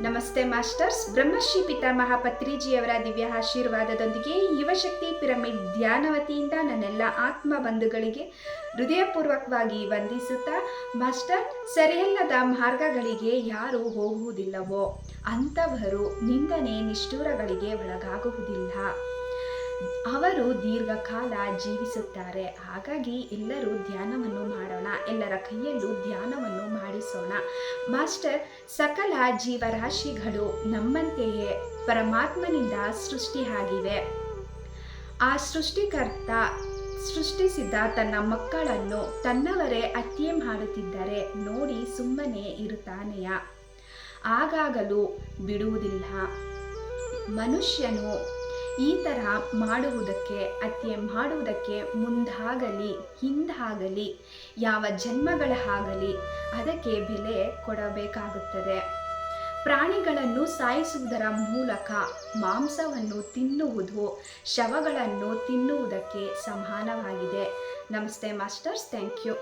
ನಮಸ್ತೆ ಮಾಸ್ಟರ್ಸ್. ಬ್ರಹ್ಮಶ್ರೀ ಪಿತಾಮಹ ಪತ್ರಿಜಿಯವರ ದಿವ್ಯ ಆಶೀರ್ವಾದದೊಂದಿಗೆ ಯುವಶಕ್ತಿ ಪಿರಮಿಡ್ ಧ್ಯಾನವತಿಯಿಂದ ನನ್ನೆಲ್ಲ ಆತ್ಮ ಬಂಧುಗಳಿಗೆ ಹೃದಯಪೂರ್ವಕವಾಗಿ ವಂದಿಸುತ್ತಾ ಮಾಸ್ಟರ್ ಸರಿಯಲ್ಲದ ಮಾರ್ಗಗಳಿಗೆ ಯಾರು ಹೋಗುವುದಿಲ್ಲವೋ ಅಂಥವರು ನಿಂದನೆ ನಿಷ್ಠೂರಗಳಿಗೆ ಒಳಗಾಗುವುದಿಲ್ಲ. ಅವರು ದೀರ್ಘಕಾಲ ಜೀವಿಸುತ್ತಾರೆ. ಹಾಗಾಗಿ ಎಲ್ಲರೂ ಧ್ಯಾನವನ್ನು ಮಾಡೋಣ. ಎಲ್ಲರ ಕೈಯಲ್ಲೂ ಧ್ಯಾನವನ್ನು ಮಾಡಿಸೋಣ. ಮಾಸ್ಟರ್, ಸಕಲ ಜೀವರಾಶಿಗಳು ನಮ್ಮಂತೆಯೇ ಪರಮಾತ್ಮನಿಂದ ಸೃಷ್ಟಿಯಾಗಿವೆ. ಆ ಸೃಷ್ಟಿಕರ್ತ ಸೃಷ್ಟಿಸಿದ ತನ್ನ ಮಕ್ಕಳನ್ನು ತನ್ನವರೇ ಹತ್ಯೆ ಮಾಡುತ್ತಿದ್ದರೆ ನೋಡಿ ಸುಮ್ಮನೆ ಇರುತ್ತಾನೆಯ? ಆಗಾಗಲೂ ಬಿಡುವುದಿಲ್ಲ. ಮನುಷ್ಯನು ಈ ತರಹ ಮಾಡುವುದಕ್ಕೆ ಹತ್ಯೆ ಮಾಡುವುದಕ್ಕೆ ಮುಂದಾಗಲಿ, ಹಿಂದಾಗಲಿ, ಯಾವ ಜನ್ಮಗಳಾಗಲಿ ಅದಕ್ಕೆ ಬೆಲೆ ಕೊಡಬೇಕಾಗುತ್ತದೆ. ಪ್ರಾಣಿಗಳನ್ನು ಸಾಯಿಸುವುದರ ಮೂಲಕ ಮಾಂಸವನ್ನು ತಿನ್ನುವುದು, ಶವಗಳನ್ನು ತಿನ್ನುವುದಕ್ಕೆ ಸಮಾನವಾಗಿದೆ. ನಮಸ್ತೆ ಮಾಸ್ಟರ್ಸ್, ಥ್ಯಾಂಕ್ ಯು.